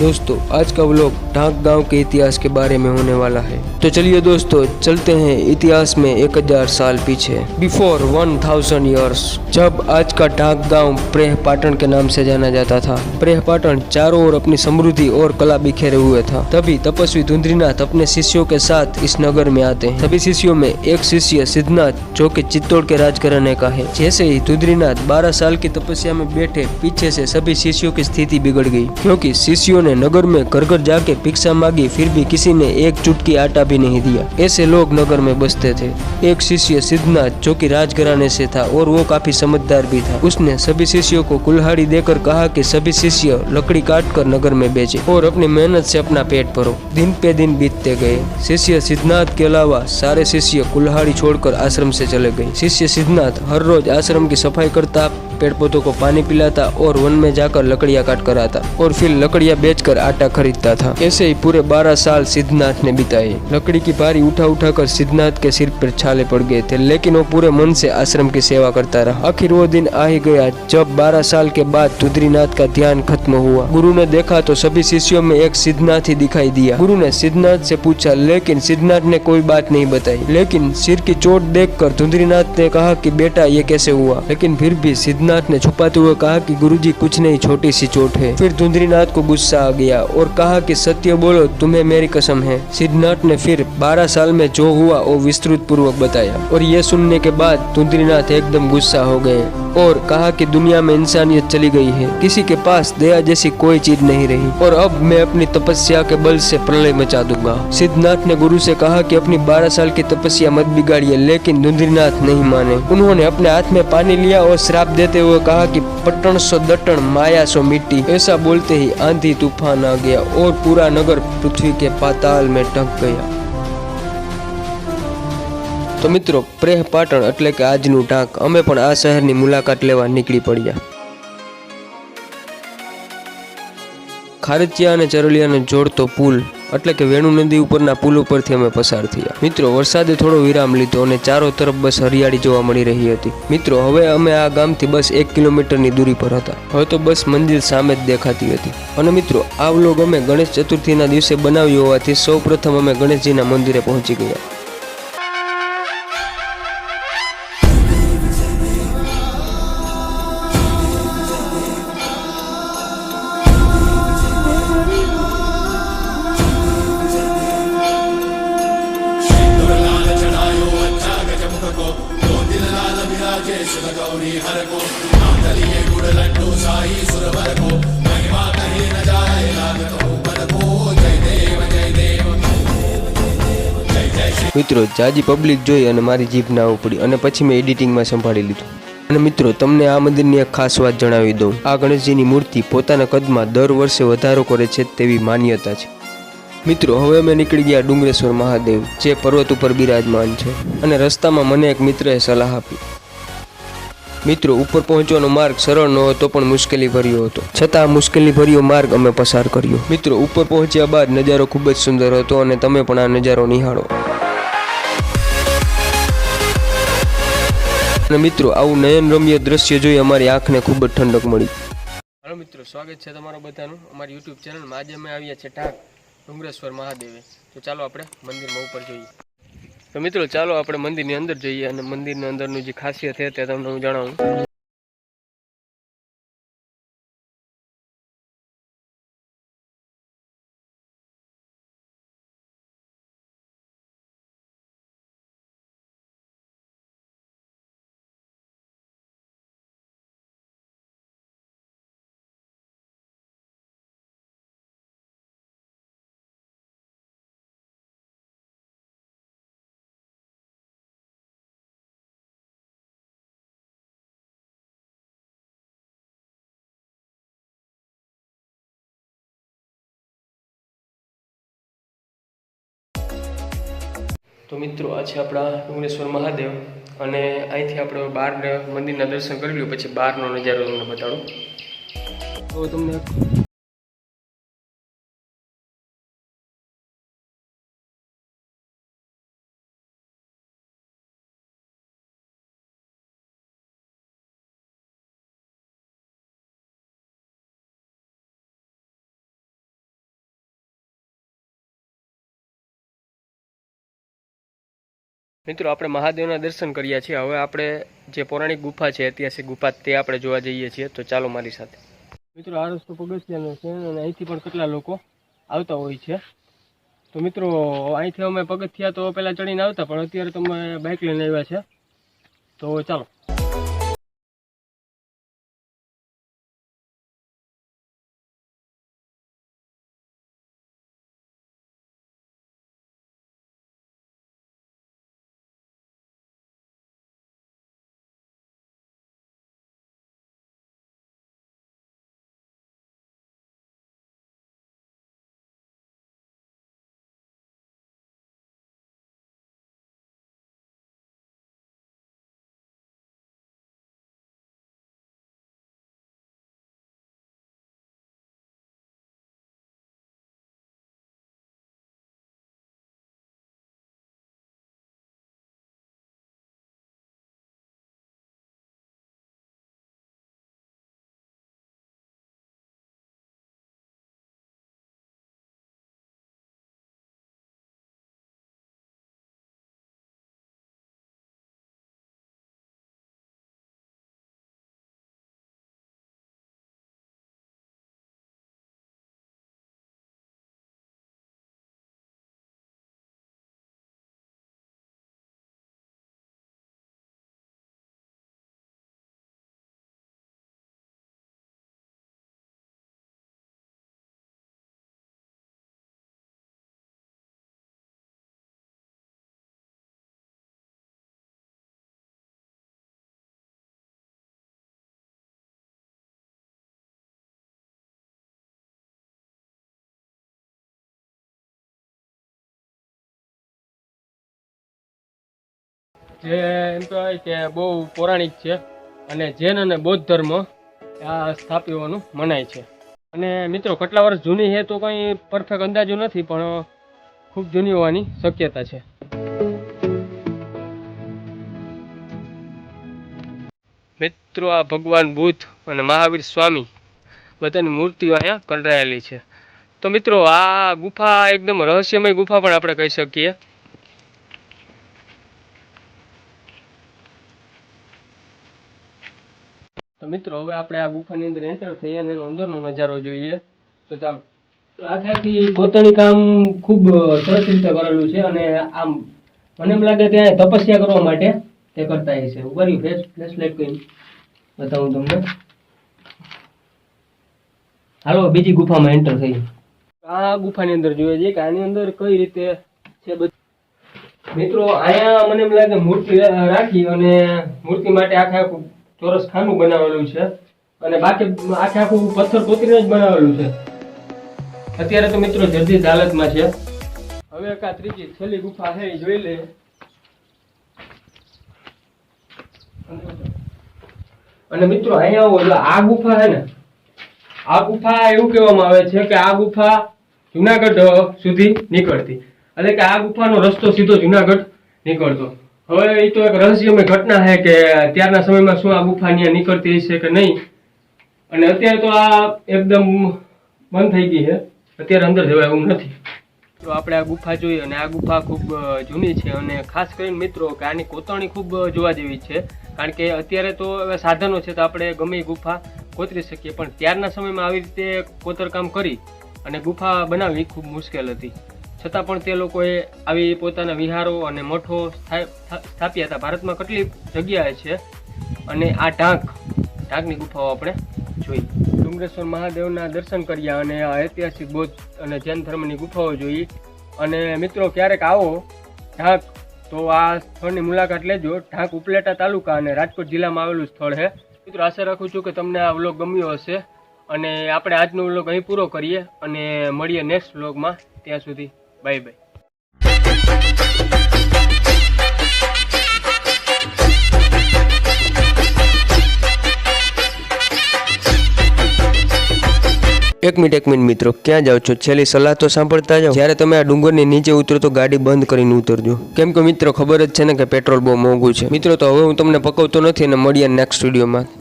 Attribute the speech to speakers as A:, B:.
A: दोस्तों, आज का व्लॉग ढाक गाँव के इतिहास के बारे में होने वाला है। तो चलिए दोस्तों, चलते हैं इतिहास में एक हज़ार साल पीछे। बिफोर वन थाउज़ेंड ईयर्स जब आज का ढाक गाँव प्रेह पाटन के नाम से जाना जाता था। प्रेह पाटन चारों ओर अपनी समृद्धि और कला बिखेरे हुए था। तभी तपस्वी धुंधरीनाथ अपने शिष्यों के साथ इस नगर में आते हैं। सभी शिष्यों में एक शिष्य सिद्धनाथ, जो की चित्तौड़ के राज राजघराने का है। जैसे ही धुंधरीनाथ बारह साल की तपस्या में बैठे, पीछे से सभी शिष्यों की स्थिति बिगड़ गई, क्योंकि शिष्यों ने नगर में घर घर जाके भिक्षा मांगी फिर भी किसी ने एक चुटकी आटा भी नहीं दिया ऐसे लोग नगर में बसते थे एक शिष्य सिद्धनाथ जो कि राजघराने से था और वो काफ़ी समझदार भी था उसने सभी शिष्यों को कुल्हाड़ी देकर कहा कि सभी शिष्य लकड़ी काट कर नगर में बेचे और अपनी मेहनत से अपना पेट भरो दिन पे दिन बीतते गए शिष्य सिद्धनाथ के अलावा सारे शिष्य कुल्हाड़ी छोड़कर आश्रम से चले गए शिष्य सिद्धनाथ हर रोज आश्रम की सफ़ाई करता पेड़ पौधों को पानी पिलाता और वन में जाकर लकड़ियाँ काट कर आता और फिर लकड़ियाँ बेचकर आटा खरीदता था। ऐसे ही पूरे बारह साल सिद्धनाथ ने बिताए। लकड़ी की भारी उठा उठा कर सिद्धनाथ के सिर पर छाले पड़ गए थे, लेकिन वो पूरे मन से आश्रम की सेवा करता रहा। आखिर वो दिन आ ही गया जब बारह साल के बाद तुद्रीनाथ का ध्यान खत्म हुआ। गुरु ने देखा तो सभी शिष्यों में एक सिद्धनाथ ही दिखाई दिया। गुरु ने सिद्धनाथ से पूछा, लेकिन सिद्धनाथ ने कोई बात नहीं बताई? लेकिन सिर की चोट देखकर धुंधरीनाथ ने कहा कि, बेटा, ये कैसे हुआ? लेकिन फिर भी सिद्धनाथ ने छुपाते हुए कहा कि गुरुजी कुछ नहीं, छोटी सी चोट है। फिर धुंधरीनाथ को गुस्सा आ गया और कहा कि सत्य बोलो, तुम्हें मेरी कसम है। सिद्धनाथ ने फिर बारह साल में जो हुआ, वो विस्तृत पूर्वक बताया। और यह सुनने के बाद धुंधरीनाथ एकदम गुस्सा हो गए। और कहा कि दुनिया में इंसानियत चली गई है। किसी के पास दया जैसी कोई चीज़ नहीं रही। और अब मैं अपनी तपस्या के बल से प्रलय मचा दूँगा। सिद्धनाथ ने गुरु से कहा कि अपनी 12 साल की तपस्या मत बिगाड़िए, लेकिन धुंधीनाथ नहीं माने। उन्होंने अपने हाथ में पानी लिया और श्राप देते हुए कहा की पटन सो दटन माया सो मिट्टी। ऐसा बोलते ही आंधी तूफ़ान आ गया और पूरा नगर पृथ्वी के पाताल में टक गया। તો મિત્રો, પ્રેહ પાટણ એટલે કે આજનું ઢાંક. અમે પણ આ શહેરની મુલાકાત લેવા નીકળી પડ્યા. ખારચિયા અને ચરલિયાને જોડતો પુલ, એટલે કે વેણુ નદી ઉપરના પુલ ઉપરથી અમે પસાર થયા. મિત્રો, વરસાદે થોડો વિરામ લીધો અને ચારો તરફ બસ હરિયાળી જોવા મળી રહી હતી. મિત્રો, હવે અમે આ ગામથી બસ એક કિલોમીટરની દૂરી પર હતા. હવે તો બસ મંદિર સામે જ દેખાતી હતી. અને મિત્રો, આ વ્લોગ અમે ગણેશ ચતુર્થીના દિવસે બનાવ્યો હોવાથી સૌ પ્રથમ અમે ગણેશજીના મંદિરે પહોંચી ગયા. મિત્રો, જાજી પબ્લિક જોઈ અને મારી જીભ ના ઉપડી અને પછી મેં એડિટિંગમાં સંભાળી લીધું. અને મિત્રો, તમને આ મંદિરની એક ખાસ વાત જણાવી દઉં. આ ગણેશજીની મૂર્તિ પોતાના કદમાં દર વર્ષે વધારો કરે છે તેવી માન્યતા છે. મિત્રો, હવે અમે નીકળી ગયા ડુંગરેશ્વર મહાદેવ, જે પર્વત ઉપર બિરાજમાન છે. અને રસ્તામાં મને એક મિત્રએ સલાહ આપી. મિત્રો, ઉપર પહોંચવાનો માર્ગ સરળ ન હતો, પણ મુશ્કેલી ભર્યો હતો. છતાં મુશ્કેલી ભર્યો માર્ગ અમે પસાર કર્યો. મિત્રો, ઉપર પહોંચ્યા બાદ નજારો ખૂબ જ સુંદર હતો અને તમે પણ આ નજારો નિહાળો. અને મિત્રો, આવું નયનરમ્ય દ્રશ્ય જોઈ અમારી આંખને ખૂબ જ ઠંડક મળી. હાલો મિત્રો, સ્વાગત છે તમારું બધાનું અમારી યુટ્યુબ ચેનલમાં. આજે અમે આવ્યા છે ઢાક ડુંગરેશ્વર મહાદેવે. તો ચાલો આપણે મંદિરમાં ઉપર જોઈએ. તો મિત્રો, ચાલો આપણે મંદિરની અંદર જઈએ અને મંદિરની અંદરનું જે ખાસિયત છે તે તમને હું જણાવું. તો મિત્રો, આ છે આપણા ડુંગરેશ્વર મહાદેવ અને અહીંથી આપણે બહાર મંદિરના દર્શન કરી લ્યો, પછી બહારનો નજારો તમને બતાડું. તો તમને મિત્રો, આપણે મહાદેવના દર્શન કર્યા છીએ. હવે આપણે જે પૌરાણિક ગુફા છે, ઐતિહાસિક ગુફા, તે આપણે જોવા જઈએ છીએ. તો ચાલો મારી સાથે. મિત્રો, આ રસ્તો પગથિયાનો છે અને અહીંથી પણ કેટલા લોકો આવતા હોય છે. તો મિત્રો, અહીંથી અમે પગથિયા તો પહેલાં ચડીને આવતા, પણ અત્યારે તમે બાઇક લઈને આવ્યા છે. તો ચાલો. જે એમ કહેવાય કે બહુ પૌરાણિક છે. અને જૈન અને બૌદ્ધ ધર્મ આ સ્થાપ્યવાનું મનાય છે. અને મિત્રો, કેટલા વર્ષ જૂની છે તો કંઈ પરફેક્ટ અંદાજો નથી, પણ ખૂબ જૂની હોવાની શક્યતા છે. મિત્રો, આ ભગવાન બુદ્ધ અને મહાવીર સ્વામી બધાની મૂર્તિઓ અહીંયા કંડાયેલી છે. તો મિત્રો, આ ગુફા એકદમ રહસ્યમય ગુફા પણ આપણે કહી શકીએ. મિત્રો, હવે આપણે આ ગુફાની અંદર એન્ટર થઈએ અને અંદરનો નજારો જોઈએ. તો ચાલો. આખાથી પોતાની કામ ખૂબ સરસ રીતે કરેલું છે અને આમ મને એમ લાગે ત્યાં તપસ્યા કરવા માટે તે કરતા હશે. ફેસ ફ્લેશ લાઈટ કરીને બતાવું તમને. હાલો, બીજી ગુફામાં એન્ટર થઈ આ ગુફાની અંદર જોઈએ છે કે આની અંદર કઈ રીતે છે બધું મિત્રો, અહીંયા મને એમ લાગે મૂર્તિ રાખી અને મૂર્તિ માટે આખા આખું ચોરસ ખાનું બનાવેલું છે. અને બાકી આખે આખું પથ્થર કોતરીને જ બનાવેલું છે. અત્યારે તો મિત્રો જર્દી હાલતમાં છે. હવે એક આ ત્રીજી છેલ્લી ગુફા છે, એ જોઈ લે. અને મિત્રો અહીંયા આવો એટલે આ ગુફા છે ને, આ ગુફા એવું કહેવામાં આવે છે કે આ ગુફા જુનાગઢ સુધી નીકળતી. એટલે કે આ ગુફાનો રસ્તો સીધો જુનાગઢ નીકળતો. હવે એ તો એક રહસ્યમય ઘટના છે કે ત્યારના સમયમાં શું આ ગુફા અહીંયા નીકળતી હશે કે નહીં? અને અત્યારે તો આ એકદમ બંધ થઈ ગઈ છે. અત્યારે અંદર જવાય એવું નથી. તો આપણે આ ગુફા જોઈએ અને આ ગુફા ખૂબ જૂની છે અને ખાસ કરીને મિત્રો કે આની કોતરણી ખૂબ જોવા જેવી છે. કારણ કે અત્યારે તો એવા સાધનો છે તો આપણે ગમે ગુફા કોતરી શકીએ. પણ ત્યારના સમયમાં આવી રીતે કોતરકામ કરી અને ગુફા બનાવવી ખૂબ મુશ્કેલ હતી. છતાં પણ તે લોકોએ આવી પોતાના વિહારો અને મઠો સ્થા- સ્થા- સ્થાપ્યા હતા. ભારતમાં કેટલી જગ્યાએ છે? અને આ ઢાંક, ઢાંકની ગુફાઓ આપણે જોઈ. ડુંગરેશ્વર મહાદેવના દર્શન કર્યા અને આ ઐતિહાસિક બૌદ્ધ અને જૈન ધર્મની ગુફાઓ જોઈ. અને મિત્રો, ક્યારેક આવો ઢાંક, તો આ સ્થળની મુલાકાત લેજો. ઢાંક ઉપલેટા તાલુકા અને રાજકોટ જિલ્લામાં આવેલું સ્થળ છે. મિત્રો, આશા રાખું છું કે તમને આ વ્લોગ ગમ્યો હશે. અને આપણે આજનો વ્લોગ અહીં પૂરો કરીએ અને મળીએ નેક્સ્ટ વ્લોગમાં. ત્યાં સુધી બાય બાય. એક મિનિટ એક મિનિટ મિત્રો, ક્યાં જાઓ છો? છેલ્લી સલાહ તો સાંભળતા જાઓ. જ્યારે તમે આ ડુંગરની નીચે ઉતરો તો ગાડી બંધ કરીને ઉતરજો. કેમ કે મિત્રો, ખબર જ છે ને કે પેટ્રોલ બહુ મોંઘું છે. મિત્રો, તો હવે હું તમને પકવતો નથી અને મળીએ નેક્સ્ટ વિડીયોમાં